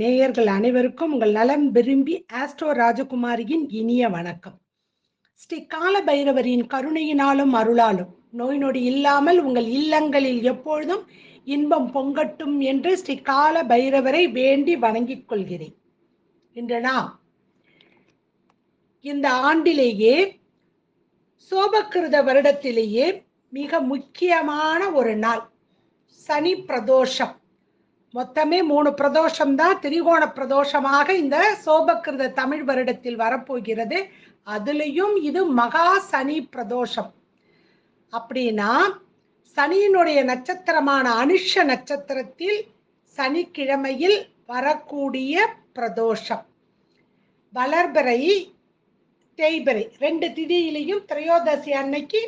நேயர்கள் அனைவருக்கும் உங்கள் நலம் விரும்பி ஆஸ்ட்ரோ ராஜகுமாரியின் இனிய வணக்கம். ஸ்ரீ கால பைரவரின் கருணையினாலும் அருளாலும் நோய் நொடி இல்லாமல் உங்கள் இல்லங்களில் எப்பொழுதும் இன்பம் பொங்கட்டும் என்று ஸ்ரீ கால பைரவரை வேண்டி வணங்கிக் கொள்கிறேன். இன்று நாம் இந்த ஆண்டிலேயே சோபக்கிருத வருடத்திலேயே மிக முக்கியமான ஒரு நாள். சனி பிரதோஷம். மொத்தமே மூணு பிரதோஷம் தான் திரிகோண பிரதோஷமாக இந்த சோபக்கிருத தமிழ் வருடத்தில் வரப்போகிறது. அதுலேயும் இது மகா சனி பிரதோஷம். அப்படின்னா சனியினுடைய நட்சத்திரமான அனுஷ நட்சத்திரத்தில் சனிக்கிழமையில் வரக்கூடிய பிரதோஷம். வளர்பிறை தேய்பிறை ரெண்டு திதியிலையும் திரையோதசி அன்னைக்கு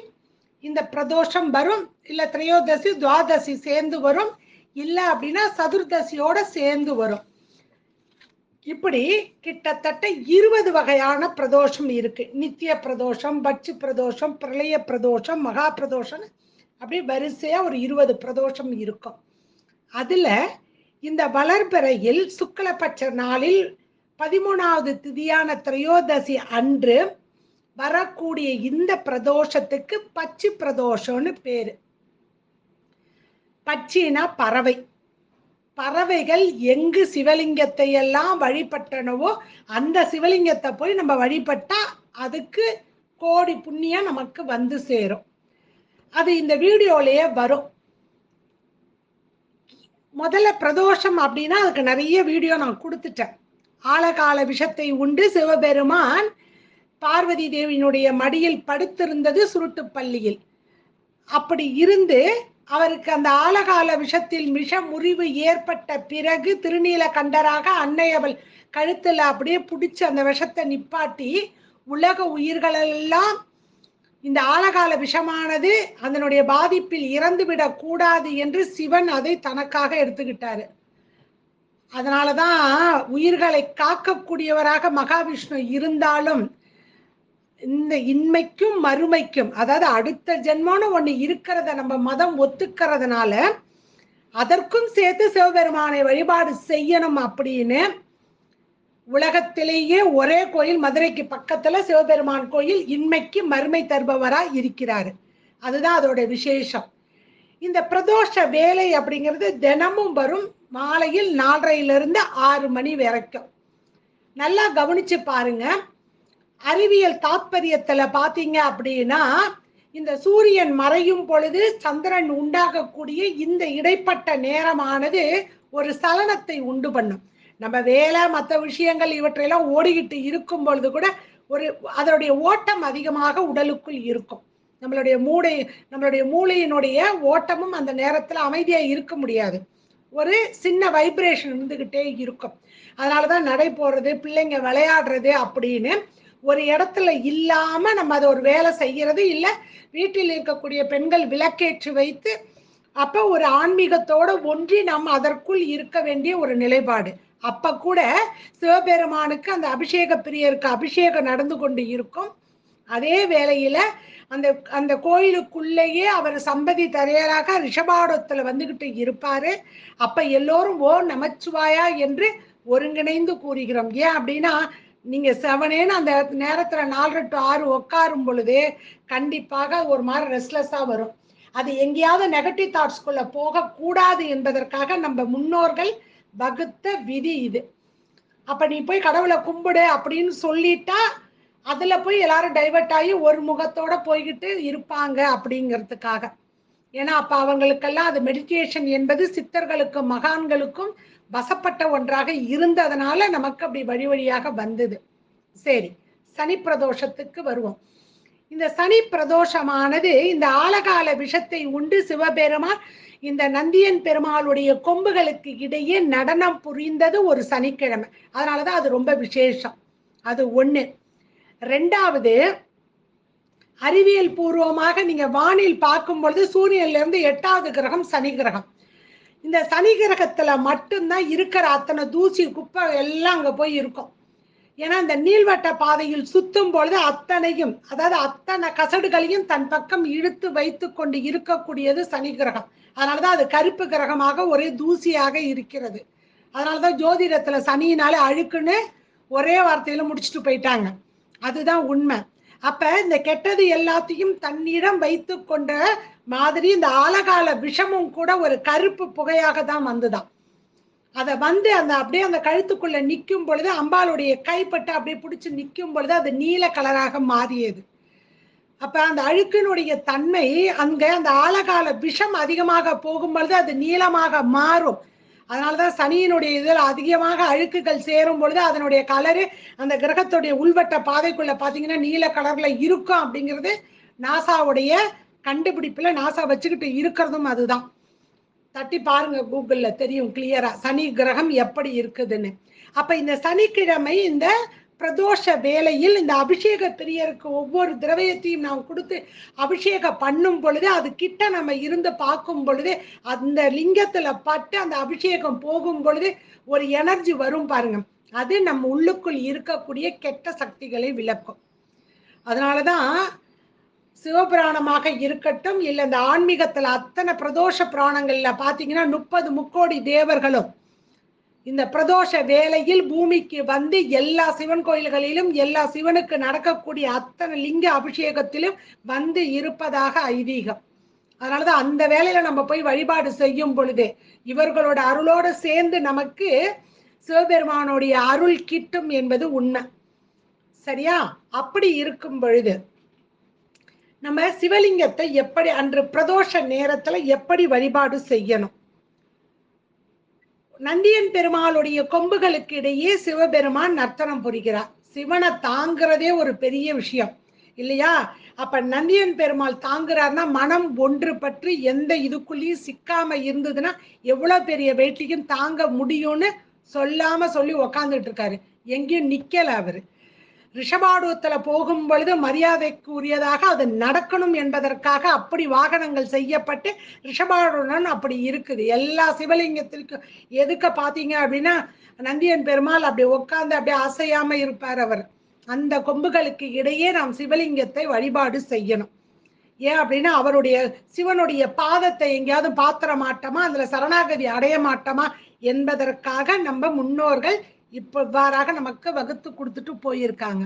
இந்த பிரதோஷம் வரும் இல்ல திரையோதசி துவாதசி சேர்ந்து வரும் இல்ல அப்படின்னா சதுர்தசியோட சேர்ந்து வரும். இப்படி கிட்டத்தட்ட இருபது வகையான பிரதோஷம் இருக்கு. நித்திய பிரதோஷம் பட்சி பிரதோஷம் பிரளய பிரதோஷம் மகா பிரதோஷம் அப்படி வரிசையா ஒரு இருபது பிரதோஷம் இருக்கும். அதுல இந்த வளர்பிறையில் சுக்லபட்ச நாளில் பதிமூணாவது திதியான திரையோதசி அன்று வரக்கூடிய இந்த பிரதோஷத்துக்கு பச்சி பிரதோஷம்னு பேரு. பச்சினா பறவை. பறவைகள் எங்கு சிவலிங்கத்தை எல்லாம் வழிபட்டனவோ அந்த சிவலிங்கத்தை போய் நம்ம வழிபட்டா அதுக்கு கோடி புண்ணியம் நமக்கு வந்து சேரும். அது இந்த வீடியோலயே வரும். முதல்ல பிரதோஷம் அப்படின்னா அதுக்கு நிறைய வீடியோ நான் கொடுத்துட்டேன். ஆழகால விஷத்தை உண்டு சிவபெருமான் பார்வதி தேவியினுடைய மடியில் படுத்திருந்தது சுருட்டு பள்ளியில். அப்படி இருந்து அவருக்கு அந்த ஆழகால விஷத்தில் விஷ முறிவு ஏற்பட்ட பிறகு திருநீல கண்டராக அன்னை அவள் கழுத்துல அப்படியே பிடிச்சி அந்த விஷத்தை நிப்பாட்டி உலக உயிர்களெல்லாம் இந்த ஆழகால விஷமானது அதனுடைய பாதிப்பில் இறந்துவிடக் கூடாது என்று சிவன் அதை தனக்காக எடுத்துக்கிட்டாரு. அதனாலதான் உயிர்களை காக்கக்கூடியவராக மகாவிஷ்ணு இருந்தாலும் இந்த இன்மைக்கும் மறுமைக்கும் அதாவது அடுத்த ஜென்மம்னு ஒண்ணு இருக்கிறத நம்ம மதம் ஒத்துக்கிறதுனால அதற்கும் சேர்த்து சிவபெருமானை வழிபாடு செய்யணும் அப்படின்னு உலகத்திலேயே ஒரே கோயில் மதுரைக்கு பக்கத்துல சிவபெருமான் கோயில் இன்மைக்கு மறுமை தருபவரா இருக்கிறாரு. அதுதான் அதோட விசேஷம். இந்த பிரதோஷ வேலை அப்படிங்கிறது தினமும் வரும் மாலையில் நாலரையிலிருந்து ஆறு மணி வரைக்கும். நல்லா கவனிச்சு பாருங்க. அறிவியல் தாத்பரியத்துல பாத்தீங்க அப்படின்னா இந்த சூரியன் மறையும் பொழுது சந்திரன் உண்டாகக்கூடிய இந்த இடைப்பட்ட நேரமானது ஒரு சலனத்தை உண்டு பண்ணும். நம்ம வேலை மற்ற விஷயங்கள் இவற்றையெல்லாம் ஓடிக்கிட்டு இருக்கும் பொழுது கூட ஒரு அதனுடைய ஓட்டம் அதிகமாக உடலுக்குள் இருக்கும். நம்மளுடைய மூளை நம்மளுடைய மூளையினுடைய ஓட்டமும் அந்த நேரத்துல அமைதியா இருக்க முடியாது. ஒரு சின்ன வைப்ரேஷன் இருந்துகிட்டே இருக்கும். அதனாலதான் நடை போடுறது பிள்ளைங்க விளையாடுறது அப்படின்னு ஒரு இடத்துல இல்லாம நம்ம அதை ஒரு வேலை செய்யறது இல்ல. வீட்டில் இருக்கக்கூடிய பெண்கள் விளக்கேற்றி வைத்து அப்ப ஒரு ஆன்மீகத்தோட ஒன்றி நாம் அதற்குள் இருக்க வேண்டிய ஒரு நிலைப்பாடு. அப்ப கூட சிவபெருமானுக்கு அந்த அபிஷேக பிரியருக்கு அபிஷேகம் நடந்து கொண்டு இருக்கும். அதே வேளையில அந்த அந்த கோயிலுக்குள்ளேயே அவர் சம்பதி தரையராக ரிஷபாடத்துல வந்துகிட்டு இருப்பாரு. அப்ப எல்லோரும் ஓ நமச்சிவாயா என்று ஒருங்கிணைந்து கூறுகிறோம். ஏன் அப்படின்னா நீங்க செவனேன்னு அந்த நேரத்துல நாலு டு ஆறு உட்காரும் பொழுது கண்டிப்பாக ஒரு மாதிரி ரெஸ்ட்லெஸ்ஸா வரும். அது எங்கேயாவது நெகட்டிவ் தாட்ஸ்குள்ள போக கூடாது என்பதற்காக நம்ம முன்னோர்கள் வகுத்த விதி இது. அப்ப நீ போய் கடவுளை கும்பிடு அப்படின்னு சொல்லிட்டா அதுல போய் எல்லாரும் டைவர்ட் ஆகி ஒரு முகத்தோட போய்கிட்டு இருப்பாங்க அப்படிங்கிறதுக்காக. ஏன்னா அப்ப அவங்களுக்கெல்லாம் அது மெடிடேஷன் என்பது சித்தர்களுக்கும் மகான்களுக்கும் வசப்பட்ட ஒன்றாக இருந்ததுனால நமக்கு அப்படி வழி வழியாக வந்தது. சரி சனி பிரதோஷத்துக்கு வருவோம். இந்த சனி பிரதோஷமானது இந்த ஆலகால விஷத்தை உண்டு. சிவபெருமான் இந்த நந்தியன் பெருமாளுடைய கொம்புகளுக்கு இடையே நடனம் புரிந்தது ஒரு சனிக்கிழமை. அதனாலதான் அது ரொம்ப விசேஷம். அது ஒண்ணு. ரெண்டாவது அறிவியல் பூர்வமாக நீங்க வானில் பார்க்கும் பொழுது சூரியன்ல இருந்து எட்டாவது கிரகம் சனி கிரகம். இந்த சனி கிரகத்துல மட்டும்தான் இருக்கிற அத்தனை தூசி குப்பை எல்லாம் அங்க போய் இருக்கும். ஏன்னா இந்த நீள்வட்ட பாதையில் சுத்தும் பொழுது அத்தனையும் அதாவது அத்தனை கசடுகளையும் தன் பக்கம் இழுத்து வைத்து கொண்டு இருக்கக்கூடியது சனி கிரகம். அதனாலதான் அது கருப்பு கிரகமாக ஒரே தூசியாக இருக்கிறது. அதனாலதான் ஜோதிடத்துல சனியினால அழுக்குன்னு ஒரே வார்த்தையில முடிச்சுட்டு போயிட்டாங்க. அதுதான் உண்மை. அப்ப இந்த கெட்டது எல்லாத்தையும் தன்னிடம் வைத்து கொண்ட மாதிரி இந்த ஆலகால விஷமும் கூட ஒரு கருப்பு புகையாக தான் வந்துதான். அதை வந்து அந்த அப்படியே அந்த கழுத்துக்குள்ள நிற்கும் பொழுது அம்பாளுடைய கைப்பட்டு அப்படியே பிடிச்சி நிற்கும் பொழுது அது நீல கலராக மாறியது. அப்ப அந்த அழுக்கினுடைய தன்மை அங்க அந்த ஆலகால விஷம் அதிகமாக போகும் பொழுது அது நீளமாக மாறும். அதனாலதான் சனியினுடைய இதில் அதிகமாக அழுக்குகள் சேரும் பொழுது அதனுடைய கலரு அந்த கிரகத்துடைய உள்வட்ட பாதைக்குள்ள பாத்தீங்கன்னா நீல கலர்ல இருக்கும் அப்படிங்கிறது நாசாவுடைய கண்டுபிடிப்புல நாசா வச்சுக்கிட்டு இருக்கிறதும் அதுதான். தட்டி பாருங்க கூகுள்ல தெரியும் கிளியரா சனி கிரகம் எப்படி இருக்குதுன்னு. அப்ப இந்த சனிக்கிழமை இந்த பிரதோஷ வேலையில் இந்த அபிஷேக பிரியருக்கு ஒவ்வொரு திரவியத்தையும் நாம் கொடுத்து அபிஷேகம் பண்ணும் பொழுது அது கிட்ட நம்ம இருந்து பார்க்கும் பொழுது அந்த லிங்கத்துல பட்டு அந்த அபிஷேகம் போகும் பொழுது ஒரு எனர்ஜி வரும் பாருங்க. அது நம்ம உள்ளுக்குள் இருக்கக்கூடிய கெட்ட சக்திகளை விளக்கும். அதனாலதான் சிவபுராணமாக இருக்கட்டும் இல்லை இந்த ஆன்மீகத்துல அத்தனை பிரதோஷ புராணங்கள்ல பாத்தீங்கன்னா முப்பது முக்கோடி தேவர்களும் இந்த பிரதோஷ வேலையில் பூமிக்கு வந்து எல்லா சிவன் கோயில்களிலும் எல்லா சிவனுக்கு நடக்கக்கூடிய அத்தனை லிங்க அபிஷேகத்திலும் வந்து இருப்பதாக ஐதீகம். அதனாலதான் அந்த வேலையில நம்ம போய் வழிபாடு செய்யும் பொழுது இவர்களோட அருளோட சேர்ந்து நமக்கு சிவபெருமானுடைய அருள் கிட்டும் என்பது உண்மை. சரியா? அப்படி இருக்கும் பொழுது நம்ம சிவலிங்கத்தை எப்படி அன்று பிரதோஷ நேரத்துல எப்படி வழிபாடு செய்யணும்? நந்தியன் பெருமாளுடைய கொம்புகளுக்கு இடையே சிவபெருமான் நர்த்தனம் புரிகிறார். சிவனை தாங்கிறதே ஒரு பெரிய விஷயம் இல்லையா? அப்ப நந்தியன் பெருமாள் தாங்குறாருன்னா மனம் ஒன்று பற்றி எந்த இதுக்குள்ளேயும் சிக்காம இருந்ததுன்னா எவ்வளவு பெரிய வேட்டியும் தாங்க முடியும்னு சொல்லாம சொல்லி உக்காந்துட்டு இருக்காரு. எங்கேயும் நிக்கல அவரு. ரிஷபாடுவத்துல போகும் பொழுது மரியாதைக்கு உரியதாக அது நடக்கணும் என்பதற்காக அப்படி வாகனங்கள் செய்யப்பட்டு ரிஷபாடுடன் அப்படி இருக்குது. எல்லா சிவலிங்கத்திற்கும் எதுக்க பாத்தீங்க அப்படின்னா நந்தியன் பெருமாள் அப்படி உட்கார்ந்து அப்படியே அசையாம இருப்பார் அவர். அந்த கொம்புகளுக்கு இடையே நாம் சிவலிங்கத்தை வழிபாடு செய்யணும். ஏன் அப்படின்னா அவருடைய சிவனுடைய பாதத்தை எங்கேயாவது பாத்திர மாட்டோமா அதுல சரணாகதி அடைய மாட்டோமா என்பதற்காக நம்ம முன்னோர்கள் இவ்வாறாக நமக்கு வகுத்து கொடுத்துட்டு போயிருக்காங்க.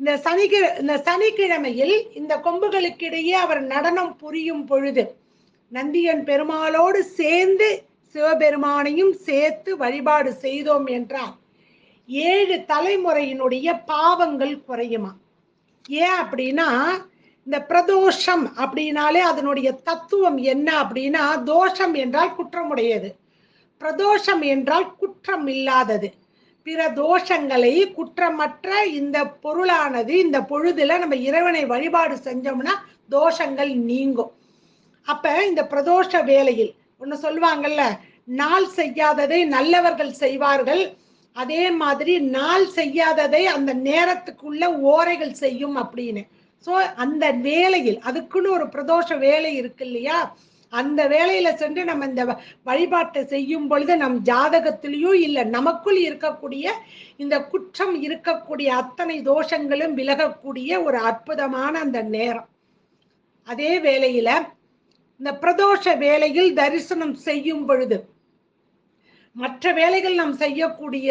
இந்த சனிக்கிழ இந்த சனிக்கிழமையில் இந்த கொம்புகளுக்கு இடையே அவர் நடனம் புரியும் பொழுது நந்தியன் பெருமாளோடு சேர்ந்து சிவபெருமானையும் சேர்த்து வழிபாடு செய்தோம் என்றால் ஏழு தலைமுறையினுடைய பாவங்கள் குறையுமா? ஏன் அப்படின்னா இந்த பிரதோஷம் அப்படின்னாலே அதனுடைய தத்துவம் என்ன அப்படின்னா தோஷம் என்றால் குற்றமுடையது. பிரதோஷம் என்றால் குற்றம் இல்லாதது. பிற தோஷங்களை குற்றமற்ற இந்த பொருளானது இந்த பொழுதுல நம்ம இறைவனை வழிபாடு செஞ்சோம்னா தோஷங்கள் நீங்கும். அப்ப இந்த பிரதோஷ வேலையில் ஒன்னு சொல்லுவாங்கல்ல நாள் செய்யாததை நல்லவர்கள் செய்வார்கள். அதே மாதிரி நாள் செய்யாததை அந்த நேரத்துக்குள்ள ஓரைகள் செய்யும் அப்படின்னு. ஸோ அந்த வேலையில் அதுக்குன்னு ஒரு பிரதோஷ வேலை இருக்கு இல்லையா? அந்த வேலையில சென்று நம்ம இந்த வ- வழிபாட்டை செய்யும் பொழுது நம் ஜாதகத்திலையும் இல்லை நமக்குள் இருக்கக்கூடிய இந்த குற்றம் இருக்கக்கூடிய அத்தனை தோஷங்களும் விலகக்கூடிய ஒரு அற்புதமான அந்த நேரம். அதே வேளையில இந்த பிரதோஷ வேலையில் தரிசனம் செய்யும் பொழுது மற்ற வேலைகள் நாம் செய்யக்கூடிய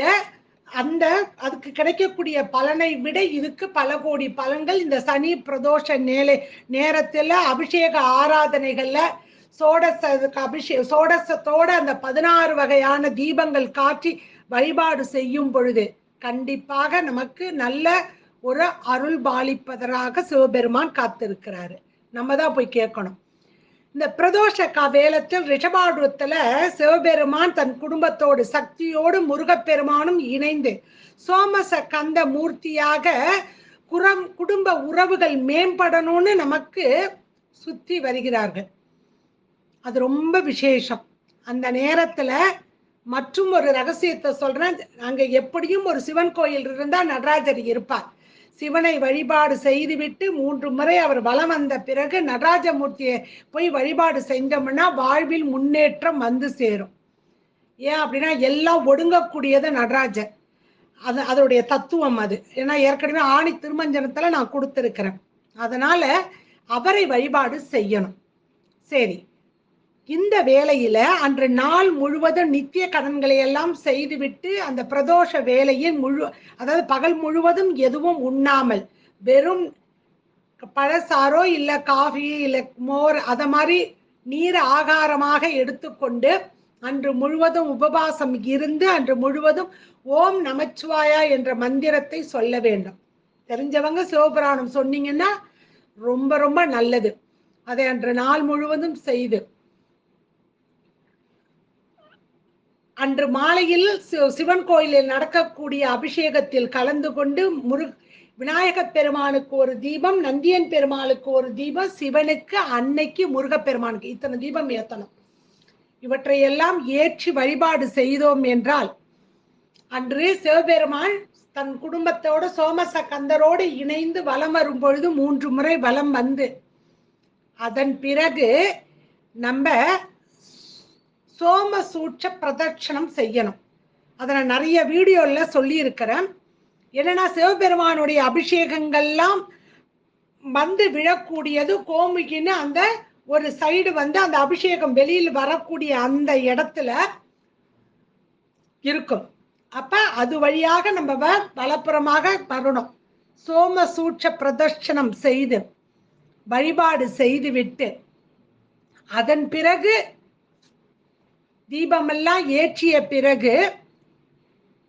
அந்த அதுக்கு கிடைக்கக்கூடிய பலனை விட இதுக்கு பல கோடி பலன்கள் இந்த சனி பிரதோஷ நேலை நேரத்துல அபிஷேக ஆராதனைகள்ல சோடச அபிஷே சோடசத்தோட அந்த பதினாறு வகையான தீபங்கள் காட்டி வழிபாடு செய்யும் பொழுது கண்டிப்பாக நமக்கு நல்ல ஒரு அருள் பாலிப்பதராக சிவபெருமான் காத்திருக்கிறாரு. நம்ம தான் போய் கேட்கணும். இந்த பிரதோஷ கா வேலத்தில் ரிஷபாடுவத்துல சிவபெருமான் தன் குடும்பத்தோடு சக்தியோடு முருகப்பெருமானும் இணைந்து சோமச கந்த மூர்த்தியாக குரம் குடும்ப உறவுகள் மேம்படணும்னு நமக்கு சுத்தி வருகிறார்கள். அது ரொம்ப விசேஷம். அந்த நேரத்துல மற்றும் ஒரு ரகசியத்தை சொல்றேன். அங்க எப்படியும் ஒரு சிவன் கோயில் இருந்தா நடராஜர் இருப்பார். சிவனை வழிபாடு செய்துவிட்டு மூன்று முறை அவர் வலம் வந்த பிறகு நடராஜமூர்த்தியை போய் வழிபாடு செஞ்சோம்னா வாழ்வில் முன்னேற்றம் வந்து சேரும். ஏன் அப்படின்னா எல்லாம் ஒடுங்கக்கூடியது நடராஜர். அது அதோடைய தத்துவம் அது. ஏன்னா ஏற்கனவே ஆணி திருமஞ்சனத்துல நான் கொடுத்துருக்கிறேன். அதனால அவரை வழிபாடு செய்யணும். சரி. இந்த வேலையில அன்று நாள் முழுவதும் நித்திய கடன்களை எல்லாம் செய்துவிட்டு அந்த பிரதோஷ வேலையை முழு அதாவது பகல் முழுவதும் எதுவும் உண்ணாமல் வெறும் பழசாரோ இல்ல காஃபி இல்ல மோர் அத மாதிரி நீர் ஆகாரமாக எடுத்துக்கொண்டு அன்று முழுவதும் உபவாசம் இருந்து அன்று முழுவதும் ஓம் நமச்சிவாயா என்ற மந்திரத்தை சொல்ல வேண்டும். தெரிஞ்சவங்க சிவபுராணம் சொன்னீங்கன்னா ரொம்ப ரொம்ப நல்லது. அதை அன்று நாள் முழுவதும் செய்து அன்று மாலையில் சிவன் கோயிலில் நடக்கக்கூடிய அபிஷேகத்தில் கலந்து கொண்டு முரு விநாயகப் பெருமானுக்கு ஒரு தீபம் நந்தியன் பெருமாளுக்கு ஒரு தீபம் சிவனுக்கு அன்னைக்கு முருகப்பெருமானுக்கு. இத்தனை தீபம் ஏத்தணும். இவற்றையெல்லாம் ஏற்றி வழிபாடு செய்தோம் என்றால் அன்று சிவபெருமான் தன் குடும்பத்தோட சோமச கந்தரோடு இணைந்து வலம் வரும் பொழுது மூன்று முறை வலம் வந்து அதன் பிறகு நம்ம சோம சூட்ச பிரதட்சணம் செய்யணும். அதை நான் நிறைய வீடியோல சொல்லியிருக்கிறேன். என்னன்னா சிவபெருமானுடைய அபிஷேகங்கள்லாம் வந்து விழக்கூடியது கோமுகின்னு அந்த ஒரு சைடு வந்து அந்த அபிஷேகம் வெளியில் வரக்கூடிய அந்த இடத்துல இருக்கும். அப்ப அது வழியாக நம்ம வ- வலப்புறமாக வரணும். சோம சூட்ச பிரதர்ஷனம் செய்து வழிபாடு செய்துவிட்டு அதன் பிறகு தீபமெல்லாம் ஏற்றிய பிறகு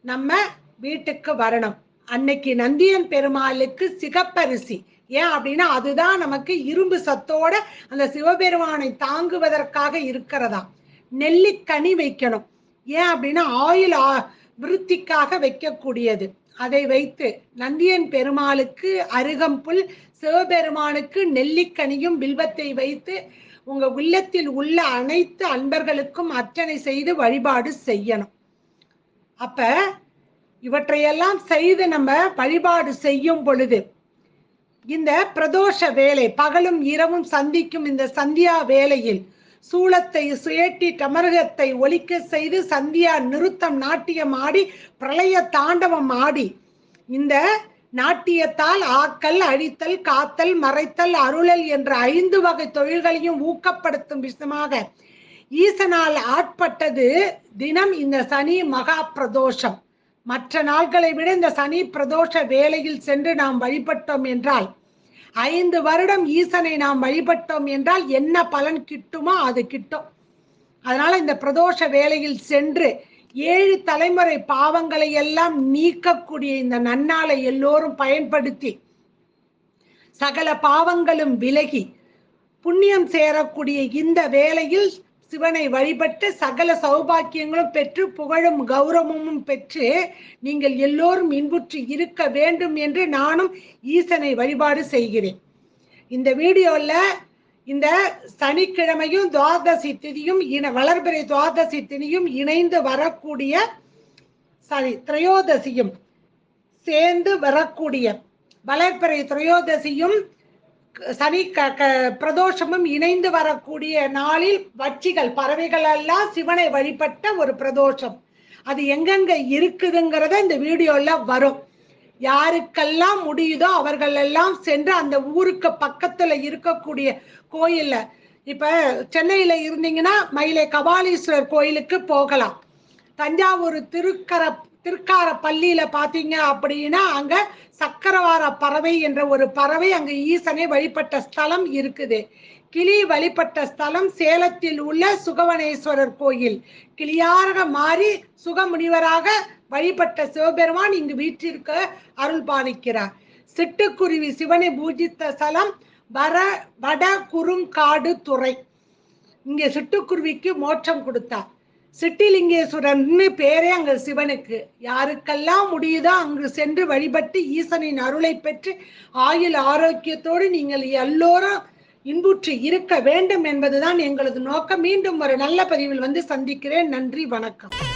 நம்ம வீட்டுக்கு வரணும். அன்னைக்கு நந்தியன் பெருமாளுக்கு சிகப்பரிசி. ஏன் அப்படின்னா அதுதான் நமக்கு இரும்பு சத்தோட அந்த சிவபெருமானை தாங்குவதற்காக இருக்கிறதா? நெல்லிக்கனி வைக்கணும். ஏன் அப்படின்னா ஆயில் ஆ- விருத்திக்காக வைக்கக்கூடியது. அதை வைத்து நந்தியன் பெருமாளுக்கு அருகம்புல் சிவபெருமானுக்கு நெல்லிக்கனியும் வில்வத்தை வைத்து உங்க உள்ளத்தில் உள்ள அனைத்து அன்பர்களுக்கும் அர்ச்சனை செய்து வழிபாடு செய்யணும். அப்ப இவற்றையெல்லாம் செய்து நம்ம வழிபாடு செய்யும் பொழுது இந்த பிரதோஷ வேலை பகலும் இரவும் சந்திக்கும் இந்த சந்தியா வேலையில் சூளத்தை சுயட்டி தமரகத்தை ஒலிக்க செய்து சந்தியா நிறுத்தம் நாட்டியம் ஆடி பிரளய தாண்டவம் ஆடி இந்த நாட்டியத்தால் ஆக்கல் அழித்தல் காத்தல் மறைத்தல் அருளல் என்ற ஐந்து வகை தொழில்களையும் ஊக்கப்படுத்தும் விஷயமாக ஈசனால் ஆட்பட்டது தினம் இந்த சனி மகா பிரதோஷம். மற்ற நாட்களை விட இந்த சனி பிரதோஷ வேலையில் சென்று நாம் வழிபட்டோம் என்றால் ஐந்து வருடம் ஈசனை நாம் வழிபட்டோம் என்றால் என்ன பலன் கிட்டுமோ அது கிட்டும். அதனால இந்த பிரதோஷ வேலையில் சென்று ஏழு தலைமுறை பாவங்களை எல்லாம் நீக்கக்கூடிய இந்த நன்னாளை எல்லோரும் பயன்படுத்தி சகல பாவங்களும் விலகி புண்ணியம் சேரக்கூடிய இந்த வேளையில் சிவனை வழிபட்டு சகல சௌபாக்கியங்களும் பெற்று புகழும் கௌரவமும் பெற்று நீங்கள் எல்லோரும் இன்புற்று இருக்க வேண்டும் என்று நானும் ஈசனை வழிபாடு செய்கிறேன். இந்த வீடியோல இந்த சனிக்கிழமையும் துவாதசி திதியும் இன வளர்பிறை துவாதசி திதியும் இணைந்து வரக்கூடிய சாரி திரையோதசியும் சேர்ந்து வரக்கூடிய வளர்பிறை திரையோதசியும் சனி க க பிரதோஷமும் இணைந்து வரக்கூடிய நாளில் வட்சிகள் பறவைகள் எல்லாம் சிவனை வழிபட்ட ஒரு பிரதோஷம். அது எங்கெங்க இருக்குதுங்கிறத இந்த வீடியோல வரும். யாருக்கெல்லாம் முடியுதோ அவர்கள் எல்லாம் சென்று அந்த ஊருக்கு பக்கத்துல இருக்கக்கூடிய கோயில்ல. இப்ப சென்னையில இருந்தீங்கன்னா மயிலை கபாலீஸ்வரர் கோயிலுக்கு போகலாம். தஞ்சாவூர் திருக்கர திருக்கார பள்ளியில பாத்தீங்க அப்படின்னா அங்க சக்கரவார பறவை என்ற ஒரு பறவை அங்க ஈசனை வழிபட்ட ஸ்தலம் இருக்குது. கிளி வழிபட்ட ஸ்தலம் சேலத்தில் உள்ள சுகவனேஸ்வரர் கோயில். கிளியாரக மாறி சுகமுனிவராக வழிபட்ட சிவபெருமான் இங்கு வீற்றிருக்க அருள் பாலிக்கிறார் சிட்டுக்குருவி சிவனை பூஜித்த ஸ்தலம் வர வட குறுங்காடு துறை. இங்கே சிட்டுக்குருவிக்கு மோட்சம் கொடுத்தார் சிட்டிலிங்கேஸ்வரர்னு பேரே அங்க சிவனுக்கு. யாருக்கெல்லாம் முடியுதோ அங்கு சென்று வழிபட்டு ஈசனின் அருளை பெற்று ஆயுள் ஆரோக்கியத்தோடு நீங்கள் எல்லோரும் இன்புற்று இருக்க வேண்டும் என்பதுதான் எங்களது நோக்கம். மீண்டும் ஒரு நல்ல பதிவில் வந்து சந்திக்கிறேன். நன்றி வணக்கம்.